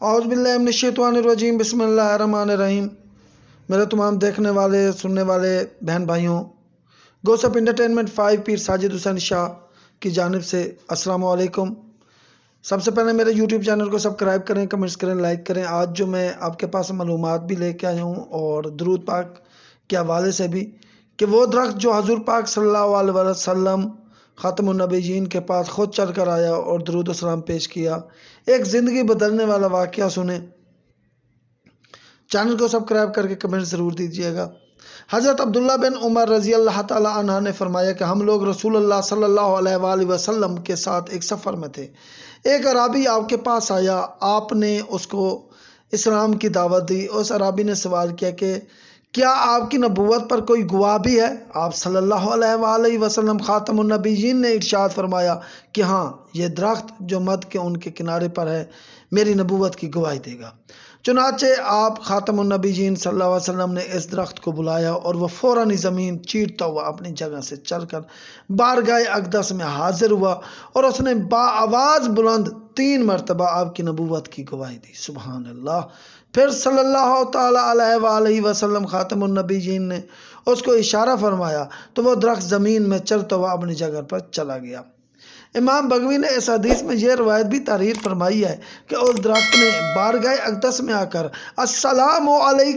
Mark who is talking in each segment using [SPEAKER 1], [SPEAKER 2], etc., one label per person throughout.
[SPEAKER 1] अज़बिल्लिनशैतवानरजीम बसमीम मेरे तमाम देखने वाले, सुनने वाले बहन भाइयों गोसप इंटरटेनमेंट फाइव पीर साजिद हुसैन शाह की जानब से असलकुम सबसे पहले मेरे यूट्यूब चैनल को सब्सक्राइब करें, कमेंट्स करें, लाइक करें। आज जो मैं आपके पास मालूम भी लेके आया हूँ और दरूद पाक के हवाले से भी, कि वो दरख्त जो हजूर पाक सल्लल्लाहु अलैहि वसल्लम ख़ातमनबीजीन के पास ख़ुद चल कर आया और दरूद सलाम पेश किया। एक ज़िंदगी बदलने वाला वाक़ सुने। चैनल को सब्सक्राइब करके कमेंट ज़रूर दीजिएगा। हज़रत अब्दुल्ला बिन उमर रज़ी अल्लाह तह ने फरमाया कि हम लोग रसूल सल्लल्लाहु अलैहि वसल्लम के साथ एक सफ़र में थे। एक अराबी आपके पास आया। आपने उसको इस्लाम की दावत दी। उस अराबी ने सवाल किया कि क्या आपकी नबूत पर कोई गवाह भी है? आप सल्लल्लाहु अलैहि वसल्लम ने इर्शाद फरमाया कि हाँ ये दरख्त जो मत के उनके किनारे पर है, मेरी नबूवत की गवाही देगा। चुनाचे आप ख़ातमनबीन सल्लल्लाहु वसल्लम ने इस दरख्त को बुलाया और वह फ़ौर ज़मीन चीरता हुआ अपनी जगह से चलकर बारगाह अकदस में हाजिर हुआ और उसने बाआवाज़ बुलंद तीन मरतबा आपकी नबूवत की गवाही दी। सुबह अल्लाह फिर सल्लल्लाहु अलैहि वसल्लम ख़ातमनबीजीन ने उसको इशारा फरमाया तो वह दरख्त ज़मीन में चलता हुआ अपनी जगह पर चला गया। इमाम बगवी ने इस हदीस में यह रवायत भी तारीफ़ फरमाई है कि उस दरख्त ने बारगाह अकदस में आकर असलाम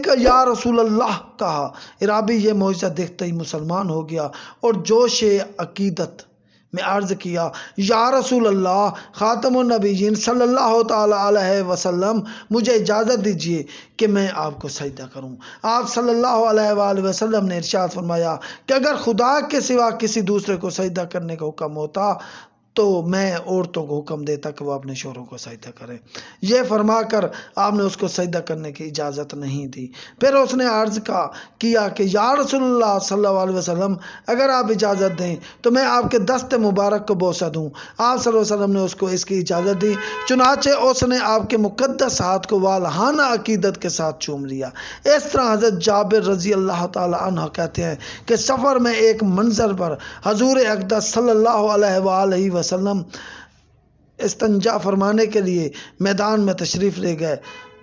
[SPEAKER 1] का या रसूल अल्लाह कहा। इराबी ये मुआजा देखते ही मुसलमान हो गया और जोश अकीदत में अर्ज़ किया, या रसूल अल्लाह ख़ातमनबीन सल्लल्लाहु अलैहि वसल्लम, मुझे इजाज़त दीजिए कि मैं आपको सजदा करूँ। आप सल्लल्लाहु अलैहि वसल्लम ने इरशाद फरमाया कि अगर खुदा के सिवा किसी दूसरे को सजदा करने का हुक्म होता तो मैं औरतों को हुक्म देता कि वो अपने शोरों को सजदा करें। यह फरमा कर आपने उसको सजदा करने की इजाज़त नहीं दी। फिर उसने अर्ज़ का, किया कि, या रसोल्ला सल्लल्लाहु अलैहि वसल्लम, अगर आप इजाज़त दें तो मैं आपके दस्त मुबारक को बोसा दूँ। आप वसल्लम ने उसको इसकी इजाज़त दी। चुनाचे उसने आपके मुकदस हाथ को वालहाना अकीदत के साथ चूम लिया। इस तरह हज़रत जाबिर रज़ी अल्लाह तह कहते हैं कि सफ़र में एक मंज़र पर हजूर अकदस अलैहि वसल्लम इस्तंजा फरमाने के लिए मैदान में तशरीफ़ ले गए।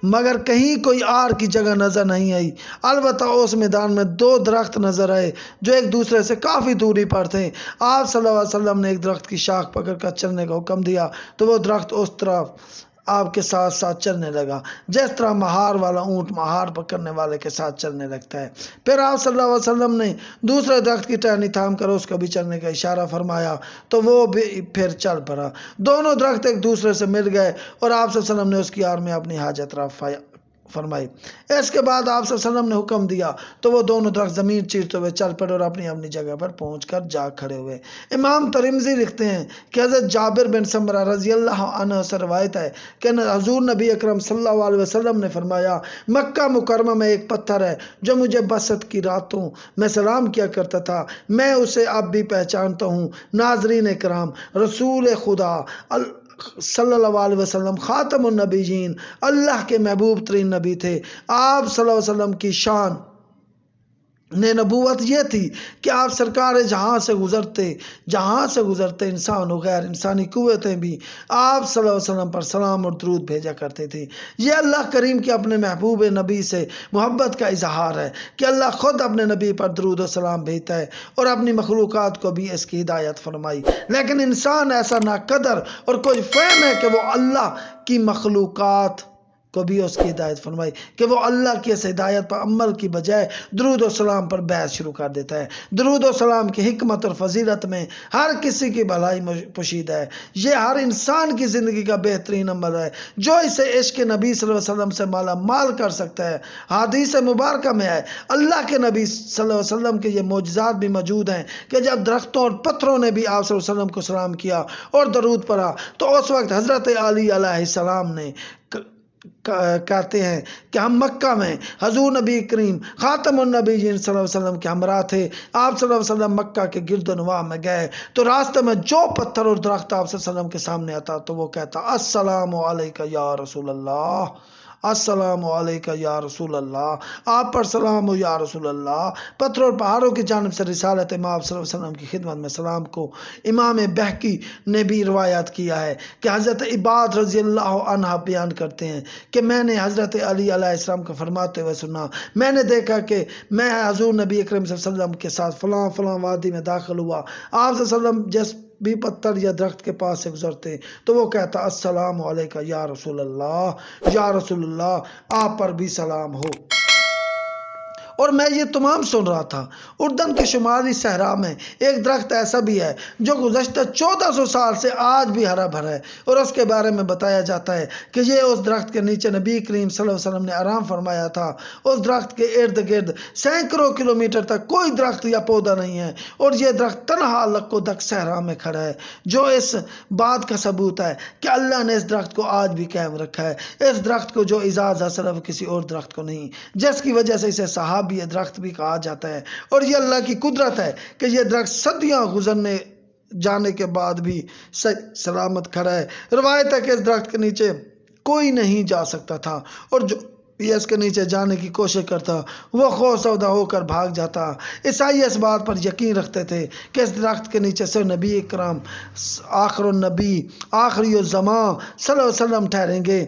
[SPEAKER 1] मगर कहीं कोई आर की जगह नज़र नहीं आई। अलबत् उस मैदान में दो दरख्त नज़र आए, जो एक दूसरे से काफ़ी दूरी पर थे। आप सल्लल्लाहु अलैहि वसल्लम ने एक दरख्त की शाख पकड़ कर चलने का हुक्म दिया तो वो दरख्त उस तरफ़ आपके साथ साथ चलने लगा। जिस तरह महार वाला ऊँट महार पकड़ने वाले के साथ चलने लगता है। फिर आप सल्लल्लाहु अलैहि वसल्लम ने दूसरे दरख्त की टहनी थाम कर उसको भी चलने का इशारा फरमाया तो वो भी फिर चल पड़ा। दोनों दरख्त एक दूसरे से मिल गए और आप ने उसकी आर में अपनी हाजत रफाया। फरमाई। इसके बाद आप वसल्लम ने हुक्म दिया तो वो दोनों दरख्त ज़मीन चीरते हुए चल पड़े और अपनी अपनी जगह पर पहुँच कर जा खड़े हुए। इमाम तरिमजी लिखते हैं कि हज़रत जाबिर बिन समरा रज़ी अल्लाह से रवायत है कि हजूर नबी अक्रम सल्लल्लाहु ने फरमाया, मक्का मुकरमा में एक पत्थर है जो मुझे बसत की रातों में सलाम किया करता था। मैं उसे अब भी पहचानता हूँ। नाजरीन कराम रसूल खुदा सल्लल्लाहु अलैहि वसल्लम ख़ातमनबीजीन अल्लाह के महबूब तरीन नबी थे। आप सल्लल्लाहु अलैहि वसल्लम की शान ने नबूवत ये थी कि आप सरकार जहाँ से गुज़रते, जहाँ से गुज़रते, इंसान हो गैर इंसानी कुतें भी आप वसल्लम पर सलाम और दरूद भेजा करते थे। ये अल्लाह करीम के अपने महबूब नबी से मोहब्बत का इजहार है कि अल्लाह ख़ुद अपने नबी पर दरूद सलाम भेजता है और अपनी मखलूक़ को भी इसकी हिदायत फरमाई। लेकिन इंसान ऐसा ना कदर और कुछ फहम है कि वो अल्लाह की मखलूक़ को भी उसकी हिदायत फरमाई कि वो अल्लाह की इस हिदायत पर अमल की बजाय दरूद सलाम पर बहस शुरू कर देता है। दरूद सलाम की हमत और फजीलत में हर किसी की भलाई पोशीद है। ये हर इंसान की ज़िंदगी का बेहतरीन अमल है। जो इसे इश्क नबी वसल्लम से माला माल कर सकता है, हादीस मुबारक में है। अल्लाह के नबी वसल्लम के ये मोजात भी मौजूद हैं कि जब दरख्तों और पत्थरों ने भी आप वसल्लम को सलाम किया और दरूद पढ़ा तो उस वक्त हज़रत अली सलाम ने कहते हैं कि हम मक्का में हजूर नबी करीम ख़ातमनबी वसल्लम के हमरा थे। आप वसल्लम मक्का के गिरदनवा में गए तो रास्ते में जो पत्थर और दरख्त आप के सामने आता तो वो कहता असलम या रसूल अल्लाह अस्सलाम वालेका या रसूल अल्लाह आप पर सलाम हो या रसूल अल्लाह पत्थर और पहाड़ों की जानब से रिसालत माब वसल्लम की खिदमत में सलाम को इमाम बहकी ने भी रवायात किया है कि हज़रत इबाद रज़ी अल्लाह बयान करते हैं कि मैंने हज़रत अली अलैहिस्सलाम को फरमाते हुए सुना। मैंने देखा कि मैं हजूर नबी अकरम वसल्लम के साथ फ़लाँ फ़लाँ वादी में दाखिल हुआ। आप वसल्लम जिस भी पत्थर या दरख्त के पास से गुजरते। तो वो कहता असलम या रसोल्ला या रसोल्ला आप पर भी सलाम हो। और मैं ये तमाम सुन रहा था। उर्दन के शुमाली सहरा में एक दरख्त ऐसा भी है, जो गुजशत चौदह सौ साल से आज भी हरा भरा है। और उसके बारे में बताया जाता है कि ये उस दरख्त के नीचे नबी करीम वसल्लम ने आराम फरमाया था। उस दरख्त के इर्द गिर्द सैकड़ों किलोमीटर तक कोई दरख्त या पौधा नहीं है और ये दरख्त तनहा लक्को दक सहरा में खड़ा है, जो इस बात का सबूत है कि अल्लाह ने इस दरख्त को आज भी कायम रखा है। इस दरख्त को जो एजाज़ है किसी और दरख्त को नहीं। जिसकी वजह से इसे साहब भी ये दरख्त भी कहा जाता है। और ये अल्लाह की कुदरत है कि ये दरख्त सदियाँ गुजरने, जाने के बाद भी सलामत खड़ा है। रवायत है कि इस दरख्त के नीचे कोई नहीं जा सकता था। और जो ये इसके नीचे जाने की कोशिश करता, वो खौसौदा होकर भाग जाता। ईसाई इस बात पर यकीन रखते थे कि इस दरख्त के नीचे से नबी इकराम आखिर नबी, आखिरी जमा वसल्लम ठहरेंगे।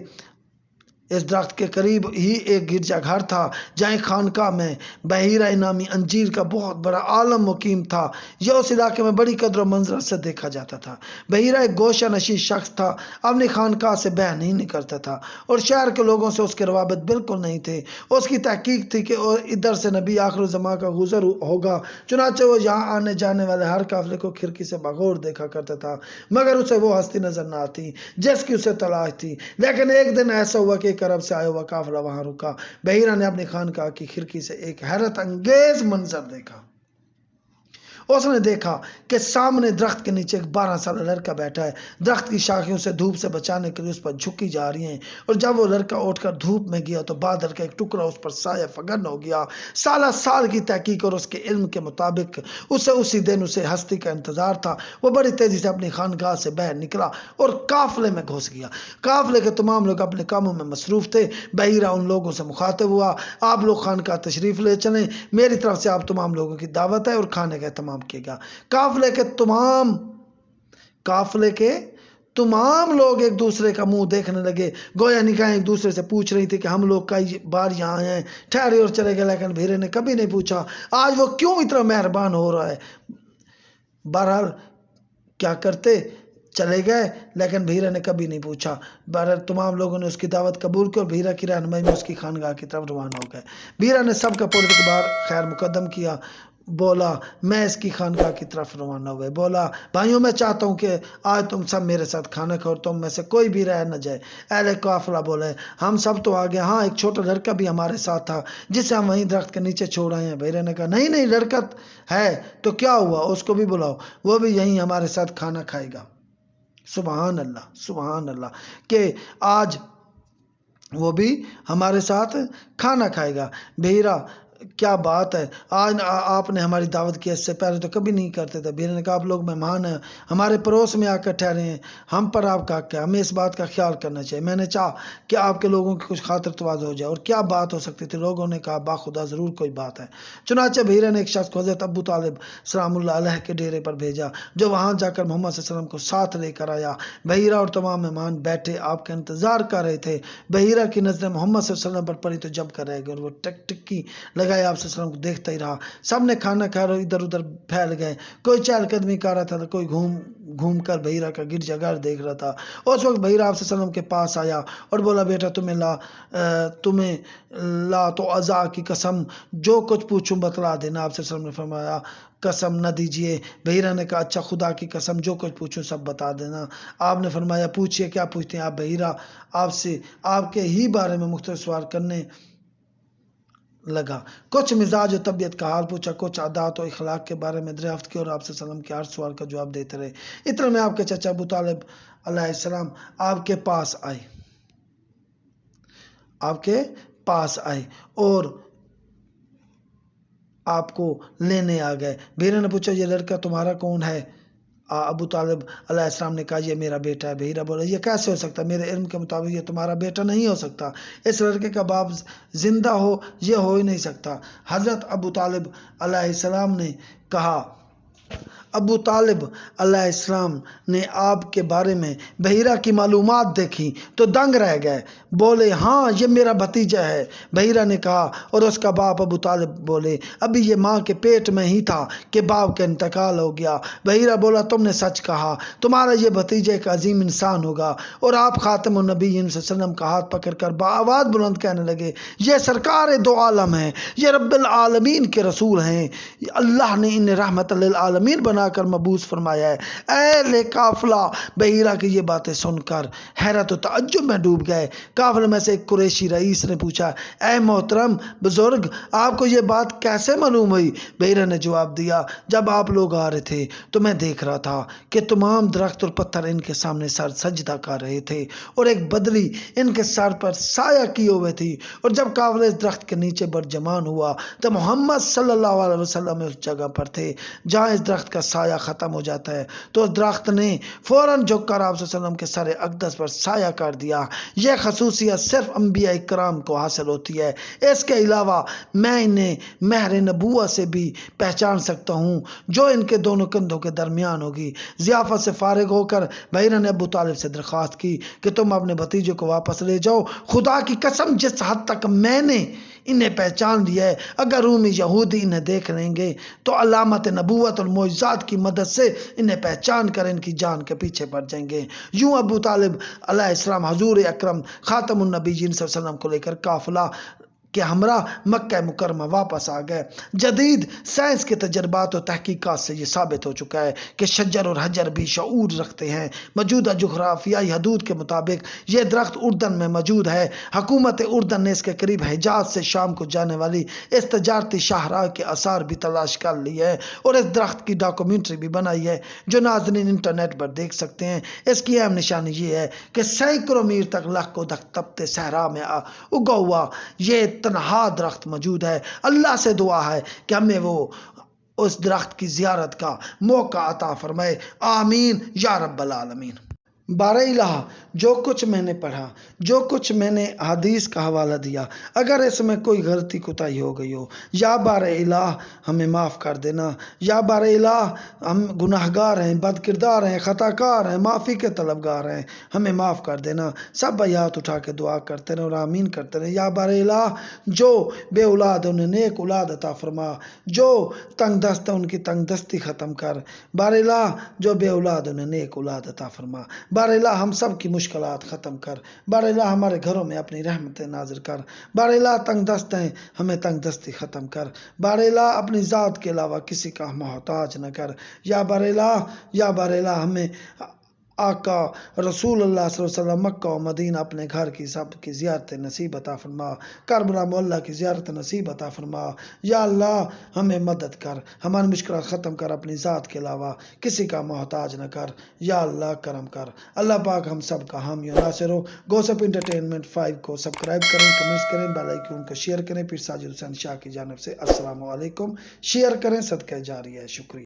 [SPEAKER 1] इस दरख्त के करीब ही एक गिरजा घर था जहाँ खानका में। बहीरा इनामी अंजीर का बहुत बड़ा आलम मुकीम था। यह उस इलाके में बड़ी कदर मंजर से देखा जाता था। बहिरा एक गोशा नशी शख्स था, अपनी खानका से बह नहीं निकलता था और शहर के लोगों से उसके रवाबत बिल्कुल नहीं थे। उसकी तहकीक थी कि इधर से नबी आखिर जमा का गुजर होगा, चुनाचे वो यहाँ आने जाने वाले हर काफले को खिड़की से बगौर देखा करता था, मगर उसे वो हस्ती नज़र न आती, जिसकी उसे तलाश थी। लेकिन एक दिन ऐसा हुआ कि एक अरब से आया हुआ काफिला वहाँ रुका। बहिरा ने अपने खानका की खिड़की से एक हैरत अंगेज मंजर देखा। उसने देखा कि सामने दरख्त के नीचे एक बारह साल लड़का बैठा है। दरख्त की शाखियों से धूप से बचाने के लिए उस पर झुकी जा रही हैं। और जब वो लड़का उठकर धूप में गया तो बादल का एक टुकड़ा उस पर साया फगन हो गया। साल साल की तहकीक और उसके इल्म के मुताबिक उसे उसी दिन उसे हस्ती का इंतज़ार था। वो बड़ी तेज़ी से अपनी खानगाह से बाहर निकला और काफले में घुस गया। काफले के तमाम लोग अपने कामों में मसरूफ थे। बहिरा उन लोगों से मुखातिब हुआ। आप लोग खानका तशरीफ़ ले चलें। मेरी तरफ़ से आप तमाम लोगों की दावत है और खाने का तमाम किएगा काफले के तमाम, काफले के तमाम लोग एक दूसरे का मुँह देखने लगे। गोया निकाय एक दूसरे से पूछ रही थी कि हम लोग कई बार यहाँ आए हैं, ठहरे और चले गए, लेकिन भीरे ने कभी नहीं पूछा, आज वो क्यों इतना मेहरबान हो रहा है? बहरहाल, क्या करते? चले गए, लेकिन भीरा ने कभी नहीं पूछा। बहर तमाम लोगों ने उसकी दावत कबूल की और भीरा की रहनमई में उसकी खानगाह की तरफ़ रवाना हो गए। भीरा ने सबका पुर के बाहर खैर मुकदम किया। बोला, मैं इसकी खानका की तरफ़ रवाना हुए। बोला, भाइयों, मैं चाहता हूँ कि आज तुम सब मेरे साथ खाना खाओ तुम में से कोई भी रह न जाए। अहले काफिला बोले, हम सब तो आ गए हाँ एक छोटा लड़का भी हमारे साथ था, जिसे हम वहीं दरख्त के नीचे छोड़ आए हैं। भैरे ने कहा, नहीं नहीं, लड़का है तो क्या हुआ? उसको भी बुलाओ। वो भी यहीं हमारे साथ खाना खाएगा। सुबहान अल्लाह सुबहान अल्लाह के आज वो भी हमारे साथ खाना खाएगा। भेरा क्या बात है? आज आपने हमारी दावत की इससे पहले तो कभी नहीं करते थे। भीड़ ने कहा, आप लोग मेहमान हैं, हमारे पड़ोस में आकर ठहरे हैं। हम पर आपका क्या, हमें इस बात का ख्याल करना चाहिए। मैंने चाहा कि आपके लोगों की कुछ खातर तवाज हो जाए। और क्या बात हो सकती थी? लोगों ने कहा, बाखुदा ज़रूर कोई बात है। चुनाचे भीरे ने एक शख्स को हज़रत अबू तालिब सलाम के डेरे पर भेजा, जो वहाँ जाकर मोहम्मद वसल्लम को साथ लेकर आया। बहीरा और तमाम मेहमान बैठे, आपका इंतज़ार कर रहे थे। बहीरा की नज़रें मोहम्मद वसल्लम पर पड़ी तो जब कर रहे गए और वो टिक टिक्की लगा लगाए आप को देखता ही रहा। सबने खाना खा रहे, इधर उधर फैल गए। कोई चहलकदमी कर रहा था तो कोई घूम घूम कर भैरा का गिरजाघर देख रहा था। उस वक्त भैरा आप के पास आया और बोला, बेटा, तुम्हें ला तुम्हें ला तो अज़ा की कसम। जो कुछ पूछूँ बतला देना, आपसे ने फरमाया। कसम न दीजिए। बहीरा ने कहा अच्छा खुदा की कसम, जो कुछ पूछूँ सब बता देना। आपने फरमाया, पूछिए, क्या पूछते हैं आप बहीरा? आपसे, आपके ही बारे में मुख्त सवाल करने लगा। कुछ मिजाज और तबीयत का हाल पूछा, कुछ आदात और इखलाक के बारे में दरियाफ्त की और आपसे सलम के हर सवाल का जवाब देते रहे। इतना में आपके चचा अबू तालब अलैहिस्सलाम आपके पास आए आपके पास आए और आपको लेने आ गए। भीरे ने पूछा, ये लड़का तुम्हारा कौन है? अबू तालब अलैहिस्सलाम ने कहा यह मेरा बेटा है, बहिरा बोला। ये कैसे हो सकता मेरे इल्म के मुताबिक ये तुम्हारा बेटा नहीं हो सकता। इस लड़के का बाप ज़िंदा हो यह हो ही नहीं सकता। हज़रत अबू तालब अलैहिस्सलाम ने कहा अबू तालिब अलैहिस्सलाम ने आपके बारे में बहीरा की मालूम देखी तो दंग रह गए। बोले हाँ ये मेरा भतीजा है। बहीरा ने कहा, और उसका बाप अबू तालिब बोले, अभी ये माँ के पेट में ही था कि बाप का इंतकाल हो गया। बहीरा बोला, तुमने सच कहा। तुम्हारा ये भतीजा एक अजीम इंसान होगा। और आप ख़ातम नबी वसल्लम का हाथ पकड़ कर बाआवाज़ बुलंद कहने लगे, ये सरकार दो आलम है, ये रब्बिल आलमीन के रसूल हैं। अल्लाह ने इन्हें रहमत आलमीन बनाकर मबूस फरमाया है ए ले काफिला, बहीरा की ये बातें सुनकर हैरत तजुब में डूब गए। काफिले में से एक कुरैशी रईस ने पूछा ए मोहतरम, बुज़ुर्ग, आपको ये बात कैसे मालूम हुई? बहीरा ने जवाब दिया, जब आप लोग आ रहे थे तो मैं देख रहा था कि तमाम दरख्त और पत्थर इनके सामने सर सजदा कर रहे थे और एक बदली इनके सर पर साया किए हुए थी। और जब काफिले इस दरख्त के नीचे बरजमान हुआ तो मोहम्मद सल्लल्लाहु अलैहि वसल्लम उस जगह पर थे, जहाँ इस दरख्त का साया ख़त्म हो जाता है। तो उस दरख्त ने फ़ौर झुक कर आप के सर अकदस पर साया कर दिया। यह खसूसियत सिर्फ़ अम्बिया कराम को हासिल होती है। इसके अलावा मैं इन्हें महर नबूआ से भी पहचान सकता हूँ, जो इनके दोनों कंधों के दरमियान होगी। ज़ियाफ़त से फारग होकर बहरा ने अबू तालब से दरख्वास्त की कि तुम अपने भतीजे को वापस ले जाओ। खुदा की कसम, जिस हद तक मैंने इन्हें पहचान लिया है। अगर रूमी यहूदी इन्हें देख लेंगे तो अलामत नबूत और मोजात की मदद से इन्हें पहचान कर इनकी जान के पीछे पड़ जाएँगे। यूँ अबू तालिब अल्लाम हजूर अक्रम खातमनबी जिन वसलम को लेकर काफिला कि हमरा मक् मुकरमा वापस आ गए। जदीद साइंस के तजर्बात और तहकीक़ात से ये साबित हो चुका है कि शजर और हजर भी शूर रखते हैं। मौजूदा जोग्राफियाई हदूद के मुताबिक ये दरख्त उर्दन में मौजूद है। हकूमत उर्दन ने इसके करीब हिजाज से शाम को जाने वाली इस तजारती शाहरा के आसार भी तलाश कर लिए है और इस दरख्त की डॉक्यूमेंट्री भी बनाई है, जो नाजरीन इंटरनेट पर देख सकते हैं। इसकी अहम निशानी ये है कि सैकड़ों मीर तक लख को दख तपते सहरा में उगा हुआ ये तनहा दरख्त मौजूद है। अल्लाह से दुआ है कि हमें वो उस दरख्त की जियारत का मौका अता फरमाए। आमीन या रब्बल आलमीन। बारह इलाहा, जो कुछ मैंने पढ़ा, जो कुछ मैंने हदीस का हवाला दिया, अगर इसमें कोई गलती कोताही हो गई हो, या बारह इलाह हमें माफ़ कर देना, या बारह इलाह हम गुनाहगार हैं बद किरदार हैं, ख़ताकार हैं, माफ़ी के तलबगार हैं, हमें माफ़ कर देना। सब हाथ उठा के दुआ करते रहें और आमीन करते रहें। या बारह इलाह, जो बे औलाद उन्हें नेक औलाद अता फरमा, जो तंग दस्त उनकी तंग दस्ती ख़त्म कर। बारह इलाह, जो बे औलाद उन्हें नेक औलाद अता फरमा। बारेला हम सब की मुश्किल ख़त्म कर। बारेला हमारे घरों में अपनी रहमत नाजिर कर। बारेला तंग दस्त हैं हमें तंग दस्ती ख़त्म कर। बारेला अपनी ज़ात के अलावा किसी का मोहताज न कर। या बारेला या बारेला हमें आका रसूल अल्लाह मक्का और मदीना अपने घर की सब की ज़्यारत नसीब अता फरमा। करबला मोल्ला की ज़्यारत नसीब अता फरमा। या अल्लाह, हमें मदद कर। हमारी मुश्किल ख़त्म कर अपनी ज़ात के अलावा किसी का मोहताज न कर। या अल्लाह, करम कर। अल्लाह पाक हम सब का हम यो नासिर हो। गोसप इंटरटेनमेंट फाइव को सब्सक्राइब करें कमेंट्स करें बेल आइकन को शेयर करें। फिर साजिद हुसैन शाह की जानब से अस्सलाम वालेकुम शेयर करें, सदका जारी है। शुक्रिया।